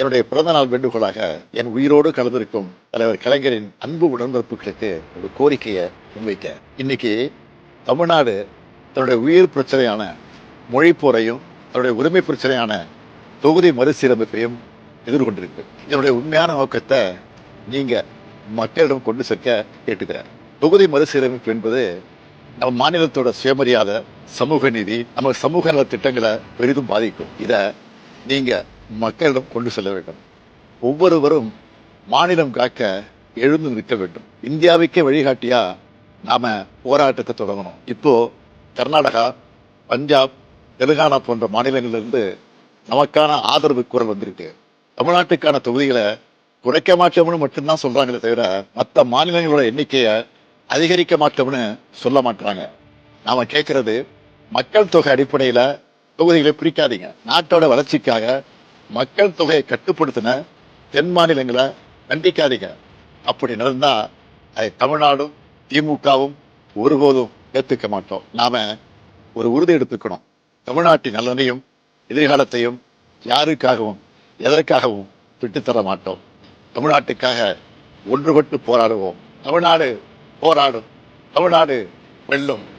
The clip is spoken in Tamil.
என்னுடைய பிறந்த நாள் வேண்டுகோளாக என் உயிரோடு கலந்திருக்கும் தலைவர் கலைஞரின் அன்பு உடன்பிறப்புகளுக்கு ஒரு கோரிக்கையை முன்வைக்க. இன்னைக்கு தமிழ்நாடு தன்னுடைய உயிர் பிரச்சனையான மொழி போரையும் தன்னுடைய உரிமை பிரச்சனையான தொகுதி மறுசீரமைப்பையும் எதிர்கொண்டிருக்கு. இதனுடைய உண்மையான நோக்கத்தை நீங்கள் மக்களிடம் கொண்டு சேர்க்க கேட்டுக்கிறேன் தொகுதி மறுசீரமைப்பு என்பது நம்ம மாநிலத்தோட சுயமரியாதை சமூக நீதி நம்ம சமூக நல திட்டங்களை பெரிதும் பாதிக்கும். இதை நீங்கள் மக்களிடம் கொண்டு செல்ல வேண்டும். ஒவ்வொருவரும் மாநிலம் காக்க எழுந்து நிற்க வேண்டும். இந்தியாவுக்கே வழிகாட்டியா நாம போராட்டத்தை தொடங்கணும். இப்போ கர்நாடகா பஞ்சாப் தெலுங்கானா போன்ற மாநிலங்களிலிருந்து நமக்கான ஆதரவு குரல் வந்திருக்கு. தமிழ்நாட்டுக்கான தொகுதிகளை குறைக்க மாட்டோம்னு மட்டும்தான் சொல்றாங்களே தவிர மற்ற மாநிலங்களோட எண்ணிக்கையை அதிகரிக்க மாட்டோம்னு சொல்ல மாட்டாங்க நாம கேட்கறது மக்கள் தொகை அடிப்படையில தொகுதிகளை பிரிக்காதீங்க. நாட்டோட வளர்ச்சிக்காக மக்கள் தொகையை கட்டுப்படுத்தின தென் மாநிலங்களை கண்டிக்காதீங்க. அப்படி நடந்தா அதை தமிழ்நாடும் திமுகவும் ஒருபோதும் ஏற்றுக்க மாட்டோம். நாம ஒரு உறுதி எடுத்துக்கணும். தமிழ்நாட்டின் நலனையும் எதிர்காலத்தையும் யாருக்காகவும் எதற்காகவும் விட்டுத்தர மாட்டோம். தமிழ்நாட்டுக்காக ஒன்றுபட்டு போராடுவோம். தமிழ்நாடு போராடும். தமிழ்நாடு வெல்லும்.